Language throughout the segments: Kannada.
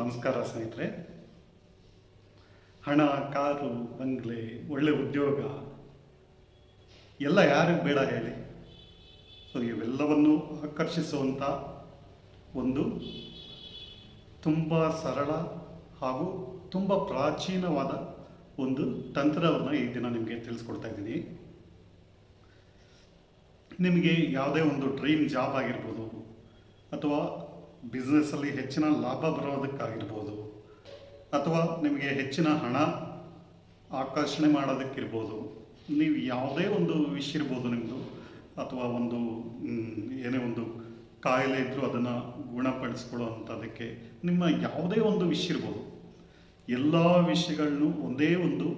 ನಮಸ್ಕಾರ ಸ್ನೇಹಿತರೆ. ಹಣ, ಕಾರು, ಬಂಗ್ಲೆ, ಒಳ್ಳೆ ಉದ್ಯೋಗ, ಎಲ್ಲ ಯಾರಿಗೂ ಬೇಡ ಹೇಳಿ. ಸೊ ಇವೆಲ್ಲವನ್ನು ಆಕರ್ಷಿಸುವಂಥ ಒಂದು ತುಂಬ ಸರಳ ಹಾಗೂ ತುಂಬ ಪ್ರಾಚೀನವಾದ ಒಂದು ತಂತ್ರವನ್ನು ಈ ದಿನ ನಿಮಗೆ ತಿಳಿಸ್ಕೊಡ್ತಾ ಇದ್ದೀನಿ. ನಿಮಗೆ ಯಾವುದೇ ಒಂದು ಡ್ರೀಮ್ ಜಾಬ್ ಆಗಿರ್ಬೋದು ಅಥವಾ ಬಿಸ್ನೆಸ್ಸಲ್ಲಿ ಹೆಚ್ಚಿನ ಲಾಭ ಬರೋದಕ್ಕಾಗಿರ್ಬೋದು. ಅಥವಾ ನಿಮಗೆ ಹೆಚ್ಚಿನ ಹಣ ಆಕರ್ಷಣೆ ಮಾಡೋದಕ್ಕಿರ್ಬೋದು. ನೀವು ಯಾವುದೇ ಒಂದು ವಿಷಯ ಇರ್ಬೋದು ನಿಮ್ಮದು ಅಥವಾ ಒಂದು ಏನೇ ಒಂದು ಕಾಯಿಲೆ ಇದ್ದರೂ ಅದನ್ನು ಗುಣಪಡಿಸ್ಕೊಳ್ಳೋವಂಥದ್ದಕ್ಕೆ ನಿಮ್ಮ ಯಾವುದೇ ಒಂದು ವಿಷಯ ಇರ್ಬೋದು. ಎಲ್ಲ ವಿಷಯಗಳನ್ನು ಒಂದೇ ಒಂದು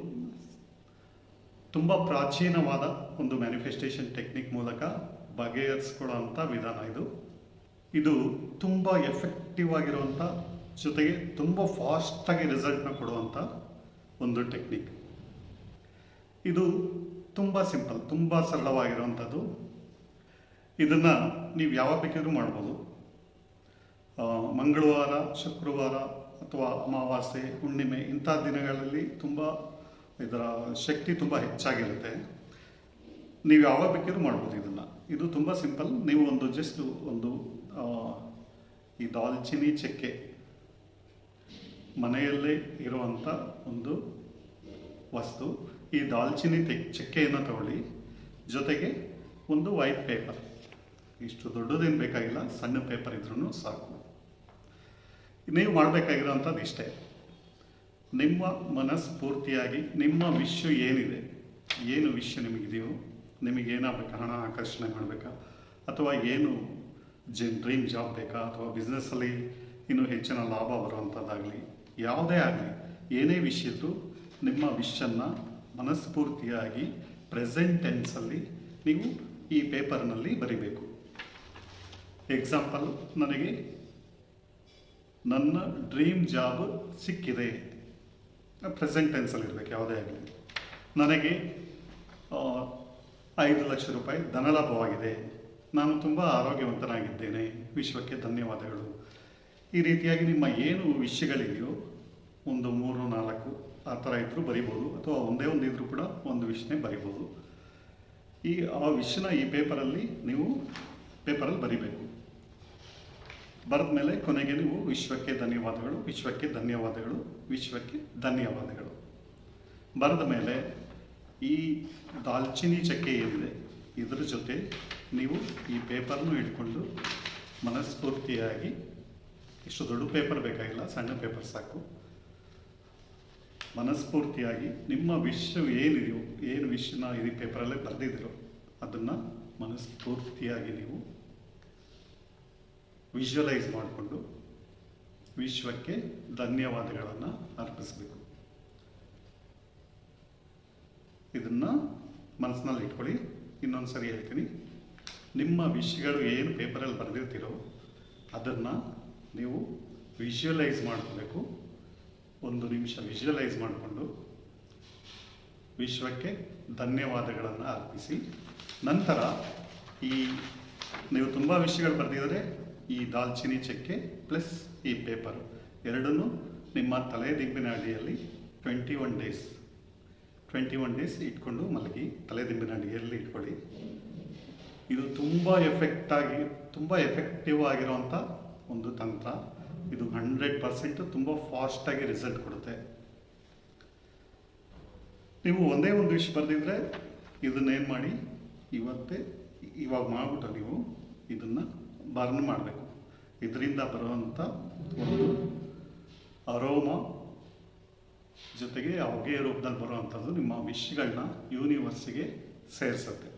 ತುಂಬ ಪ್ರಾಚೀನವಾದ ಒಂದು ಮ್ಯಾನಿಫೆಸ್ಟೇಷನ್ ಟೆಕ್ನಿಕ್ ಮೂಲಕ ಬಗೆಹರಿಸ್ಕೊಳ್ಳೋಂಥ ವಿಧಾನ ಇದು. ಇದು ತುಂಬ ಎಫೆಕ್ಟಿವ್ ಆಗಿರುವಂಥ ಜೊತೆಗೆ ತುಂಬ ಫಾಸ್ಟಾಗಿ ರಿಸಲ್ಟ್ನ ಕೊಡುವಂಥ ಒಂದು ಟೆಕ್ನಿಕ್ ಇದು ತುಂಬ ಸಿಂಪಲ್ ತುಂಬ ಸರಳವಾಗಿರುವಂಥದ್ದು ಇದನ್ನು ನೀವು ಯಾವಾಗ ಬೇಕಾದರೂ ಮಾಡ್ಬೋದು. ಮಂಗಳವಾರ, ಶುಕ್ರವಾರ ಅಥವಾ ಅಮಾವಾಸ್ಯೆ, ಹುಣ್ಣಿಮೆ ಇಂಥ ದಿನಗಳಲ್ಲಿ ತುಂಬ ಇದರ ಶಕ್ತಿ ತುಂಬ ಹೆಚ್ಚಾಗಿರುತ್ತೆ. ನೀವು ಯಾವಾಗ ಬೇಕಿದ್ರೂ ಮಾಡ್ಬೋದು ಇದನ್ನು. ಇದು ತುಂಬ ಸಿಂಪಲ್. ನೀವು ಒಂದು ಜಸ್ಟ್ ಒಂದು ಈ ದಾಲ್ಚಿನಿ ಚಕ್ಕೆ ಮನೆಯಲ್ಲೇ ಇರುವಂಥ ಒಂದು ವಸ್ತು. ಈ ದಾಲ್ಚಿನಿ ತೆ, ಚಕ್ಕೆಯನ್ನು ತಗೊಳ್ಳಿ. ಜೊತೆಗೆ ಒಂದು ವೈಟ್ ಪೇಪರ್ ಇಷ್ಟು ದೊಡ್ಡದೇನು ಬೇಕಾಗಿಲ್ಲ, ಸಣ್ಣ ಪೇಪರ್ ಇದ್ರೂ ಸಾಕು. ನೀವು ಮಾಡಬೇಕಾಗಿರೋವಂಥದ್ದು ಇಷ್ಟೇ. ನಿಮ್ಮ ಮನಸ್ಫೂರ್ತಿಯಾಗಿ, ನಿಮ್ಮ ವಿಷ್ಯ ಏನಿದೆ, ಏನು ವಿಷ್ಯ ನಿಮಗಿದೆಯೋ ನಿಮಗೇನಾಗಬೇಕಾ ಹಣ ಆಕರ್ಷಣೆ ಮಾಡಬೇಕಾ? ಅಥವಾ ಏನು ಜನ್ ಡ್ರೀಮ್ ಜಾಬ್ ಬೇಕಾ? ಅಥವಾ ಬಿಸ್ನೆಸ್ಸಲ್ಲಿ ಇನ್ನೂ ಹೆಚ್ಚಿನ ಲಾಭ ಬರುವಂಥದ್ದಾಗಲಿ ಯಾವುದೇ ಆಗಲಿ, ಏನೇ ವಿಷಯದ್ದು ನಿಮ್ಮ ವಿಷನ್ನು ಮನಸ್ಫೂರ್ತಿಯಾಗಿ ಪ್ರೆಸೆಂಟ್ ಟೆನ್ಸಲ್ಲಿ ನೀವು ಈ ಪೇಪರ್ನಲ್ಲಿ ಬರಿಬೇಕು. ಎಕ್ಸಾಂಪಲ್ ನನಗೆ ನನ್ನ ಡ್ರೀಮ್ ಜಾಬ್ ಸಿಕ್ಕಿದೆ. ಪ್ರೆಸೆಂಟ್ ಟೆನ್ಸಲ್ಲಿ ಇರಬೇಕು, ಯಾವುದೇ ಆಗಲಿ. ನನಗೆ ಐದು ಲಕ್ಷ ರೂಪಾಯಿ ಧನಲಾಭವಾಗಿದೆ ನಾನು ತುಂಬ ಆರೋಗ್ಯವಂತನಾಗಿದ್ದೇನೆ. ವಿಶ್ವಕ್ಕೆ ಧನ್ಯವಾದಗಳು. ಈ ರೀತಿಯಾಗಿ ನಿಮ್ಮ ಏನು ವಿಷಯಗಳಿದೆಯೋ ಒಂದು ಮೂರು ನಾಲ್ಕು ಆ ಥರ ಇದ್ದರೂ ಬರಿಬೋದು. ಅಥವಾ ಒಂದೇ ಒಂದು ಇದ್ದರೂ ಕೂಡ ಒಂದು ವಿಷಯನೇ ಬರಿಬೋದು. ಈ, ಆ ವಿಷಯನ ಈ ಪೇಪರಲ್ಲಿ ನೀವು ಪೇಪರಲ್ಲಿ ಬರಿಬೇಕು. ಬರೆದ ಮೇಲೆ ಕೊನೆಗೆ ನೀವು ವಿಶ್ವಕ್ಕೆ ಧನ್ಯವಾದಗಳು ವಿಶ್ವಕ್ಕೆ ಧನ್ಯವಾದಗಳು ವಿಶ್ವಕ್ಕೆ ಧನ್ಯವಾದಗಳು. ಬರೆದ ಮೇಲೆ ಈ ದಾಲ್ಚಿನಿ ಚಕ್ಕೆ ಏನಿದೆ ಇದರ ಜೊತೆ ನೀವು ಈ ಪೇಪರ್ನು ಇಟ್ಕೊಂಡು ಮನಸ್ಫೂರ್ತಿಯಾಗಿ, ಇಷ್ಟು ದೊಡ್ಡ ಪೇಪರ್ ಬೇಕಾಗಿಲ್ಲ, ಸಣ್ಣ ಪೇಪರ್ ಸಾಕು. ಮನಸ್ಫೂರ್ತಿಯಾಗಿ ನಿಮ್ಮ ವಿಷಯ ಏನಿದೆಯೋ, ಏನು ವಿಷಯನ ಈ ಪೇಪರಲ್ಲೇ ಬರೆದಿದ್ದೀರೋ, ಅದನ್ನು ಮನಸ್ಫೂರ್ತಿಯಾಗಿ ನೀವು ವಿಜುವಲೈಸ್ ಮಾಡಿಕೊಂಡು ವಿಶ್ವಕ್ಕೆ ಧನ್ಯವಾದಗಳನ್ನು ಅರ್ಪಿಸಬೇಕು. ಇದನ್ನು ಮನಸ್ಸಿನಲ್ಲಿ ಇಟ್ಕೊಳ್ಳಿ. ಇನ್ನೊಂದು ಸರಿ ಹೇಳ್ತೀನಿ. ನಿಮ್ಮ ವಿಷಯಗಳು ಏನು ಪೇಪರಲ್ಲಿ ಬರೆದಿರ್ತೀರೋ ಅದನ್ನು ನೀವು ವಿಜುವಲೈಸ್ ಮಾಡ್ಕೋಬೇಕು. ಒಂದು ನಿಮಿಷ ವಿಜುವಲೈಸ್ ಮಾಡಿಕೊಂಡು ವಿಶ್ವಕ್ಕೆ ಧನ್ಯವಾದಗಳನ್ನು ಅರ್ಪಿಸಿ. ನಂತರ ಈ ನೀವು ತುಂಬ ವಿಷಯಗಳು ಬರೆದಿದ್ದರೆ ಈ ದಾಲ್ಚಿನಿ ಚಕ್ಕೆ ಪ್ಲಸ್ ಈ ಪೇಪರು ಎರಡನ್ನೂ ನಿಮ್ಮ ತಲೆ ದಿಂಬಿನ ಅಡಿಯಲ್ಲಿ twenty one days twenty one days ಇಟ್ಕೊಂಡು ಮಲಗಿ, ತಲೆ ದಿಂಬಿನ ಅಡಿಯಲ್ಲಿ ಇಟ್ಕೊಳ್ಳಿ. ಇದು ತುಂಬ ಎಫೆಕ್ಟ್ ಆಗಿ, ತುಂಬ ಎಫೆಕ್ಟಿವ್ ಆಗಿರುವಂಥ ಒಂದು ತಂತ್ರ. ಇದು ಹಂಡ್ರೆಡ್ ಪರ್ಸೆಂಟ್ ತುಂಬ ಫಾಸ್ಟಾಗಿ ರಿಸಲ್ಟ್ ಕೊಡುತ್ತೆ. ನೀವು ಒಂದೇ ಒಂದು ವಿಷ್ ಬರೆದಿದ್ರೆ ಇದನ್ನೇನು ಮಾಡಿ? ಇವತ್ತೇ, ಇವಾಗ ಮಾಡಿಬಿಟ್ಟು ನೀವು ಇದನ್ನು ಬರ್ನ್ ಮಾಡಬೇಕು. ಇದರಿಂದ ಬರುವಂಥ ಒಂದು ಅರೋಮ ಜೊತೆಗೆ ಆ ಹೊಗೆ ರೂಪದಲ್ಲಿ ಬರುವಂಥದ್ದು ನಿಮ್ಮ ವಿಷ್ಗಳನ್ನ ಯೂನಿವರ್ಸಿಗೆ ಸೇರಿಸುತ್ತೆ.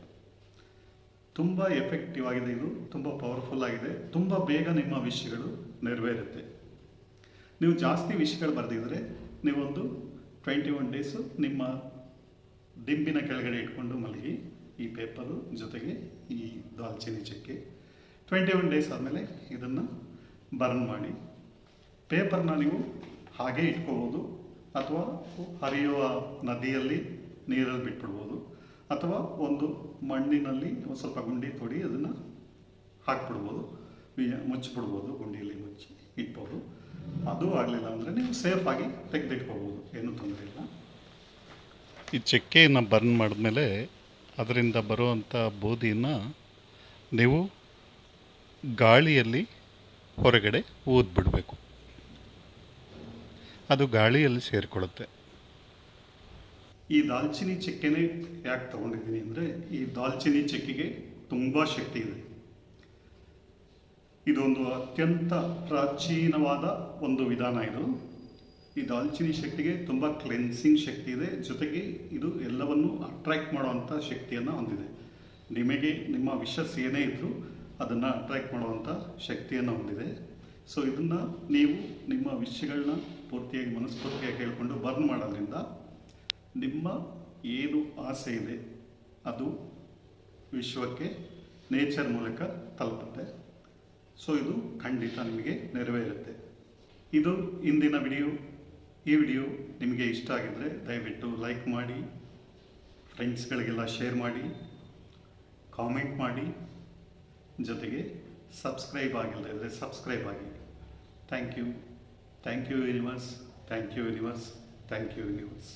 ತುಂಬ ಎಫೆಕ್ಟಿವ್ ಆಗಿದೆ ಇದು, ತುಂಬ ಪವರ್ಫುಲ್ ಆಗಿದೆ, ತುಂಬ ಬೇಗ ನಿಮ್ಮ ವಿಷಯಗಳು ನೆರವೇರುತ್ತೆ. ನೀವು ಜಾಸ್ತಿ ವಿಷಯಗಳು ಬರೆದಿದ್ರೆ ನೀವೊಂದು ಟ್ವೆಂಟಿ ಒನ್ ಡೇಸು ನಿಮ್ಮ ದಿಂಬಿನ ಕೆಳಗಡೆ ಇಟ್ಕೊಂಡು ಮಲಗಿ ಈ ಪೇಪರು ಜೊತೆಗೆ ಈ ದಾಲ್ಚಿನಿ ಚಕ್ಕೆ ಟ್ವೆಂಟಿ ಒನ್ ಡೇಸ್ ಆದಮೇಲೆ ಇದನ್ನು ಬರ್ನ್ ಮಾಡಿ. ಪೇಪರ್ನ ನೀವು ಹಾಗೆ ಇಟ್ಕೋಬೋದು. ಅಥವಾ ಹರಿಯುವ ನದಿಯಲ್ಲಿ ನೀರಲ್ಲಿ ಬಿಟ್ಬಿಡ್ಬೋದು. ಅಥವಾ ಒಂದು ಮಣ್ಣಿನಲ್ಲಿ ಒಂದು ಸ್ವಲ್ಪ ಗುಂಡಿ ತೊಡಿ ಅದನ್ನು ಹಾಕ್ಬಿಡ್ಬೋದು. ಮುಚ್ಚಿಬಿಡ್ಬೋದು, ಗುಂಡಿಯಲ್ಲಿ ಮುಚ್ಚಿ ಇಟ್ಬೋದು. ಅದು ಆಗಲಿಲ್ಲ ಅಂದರೆ ನೀವು ಸೇಫಾಗಿ ತೆಗೆದಿಟ್ಕೋಬೋದು ಏನೂ ತೊಂದರೆ ಇಲ್ಲ. ಈ ಚಕ್ಕೆಯನ್ನು ಬರ್ನ್ ಮಾಡಿದ್ಮೇಲೆ ಅದರಿಂದ ಬರುವಂಥ ಬೂದಿಯನ್ನು ನೀವು ಗಾಳಿಯಲ್ಲಿ ಹೊರಗಡೆ ಊದ್ಬಿಡಬೇಕು. ಅದು ಗಾಳಿಯಲ್ಲಿ ಸೇರಿಕೊಳ್ಳುತ್ತೆ. ಈ ದಾಲ್ಚಿನ್ನಿ ಚಕ್ಕೆನೇ ಯಾಕೆ ತಗೊಂಡಿದ್ದೀನಿ ಅಂದರೆ ಈ ದಾಲ್ಚಿನ್ನಿ ಚಕ್ಕೆಗೆ ತುಂಬ ಶಕ್ತಿ ಇದೆ. ಇದೊಂದು ಅತ್ಯಂತ ಪ್ರಾಚೀನವಾದ ಒಂದು ವಿಧಾನ ಇದು. ಈ ದಾಲ್ಚಿನ್ನಿ ಶಕ್ತಿಗೆ ತುಂಬ ಕ್ಲೆನ್ಸಿಂಗ್ ಶಕ್ತಿ ಇದೆ. ಜೊತೆಗೆ ಇದು ಎಲ್ಲವನ್ನು ಅಟ್ರ್ಯಾಕ್ಟ್ ಮಾಡುವಂಥ ಶಕ್ತಿಯನ್ನು ಹೊಂದಿದೆ. ನಿಮಗೆ ನಿಮ್ಮ ವಿಶಸ್ ಏನೇ ಇದ್ದರೂ ಅದನ್ನು ಅಟ್ರ್ಯಾಕ್ಟ್ ಮಾಡುವಂಥ ಶಕ್ತಿಯನ್ನು ಹೊಂದಿದೆ. ಸೊ ಇದನ್ನು ನೀವು ನಿಮ್ಮ ವಿಷಯಗಳನ್ನ ಪೂರ್ತಿಯಾಗಿ ಮನಸ್ಫೂರ್ತಿಯಾಗಿ ಹೇಳ್ಕೊಂಡು ಬರ್ನ್ ಮಾಡೋದ್ರಿಂದ ನಿಮ್ಮ ಏನು ಆಸೆ ಇದೆ, ಅದು ವಿಶ್ವಕ್ಕೆ ನೇಚರ್ ಮೂಲಕ ತಲುಪುತ್ತೆ. ಸೊ ಇದು ಖಂಡಿತ ನಿಮಗೆ ನೆರವೇರುತ್ತೆ. ಇದು ಇಂದಿನ ವಿಡಿಯೋ. ಈ ವಿಡಿಯೋ ನಿಮಗೆ ಇಷ್ಟ ಆಗಿದ್ದರೆ ದಯವಿಟ್ಟು ಲೈಕ್ ಮಾಡಿ ಫ್ರೆಂಡ್ಸ್ಗಳಿಗೆಲ್ಲ ಶೇರ್ ಮಾಡಿ ಕಾಮೆಂಟ್ ಮಾಡಿ, ಜೊತೆಗೆ ಸಬ್ಸ್ಕ್ರೈಬ್ ಆಗಿಲ್ಲದೆ ಇದ್ದರೆ ಸಬ್ಸ್ಕ್ರೈಬ್ ಆಗಿ thank you thank you universe thank you universe thank you universe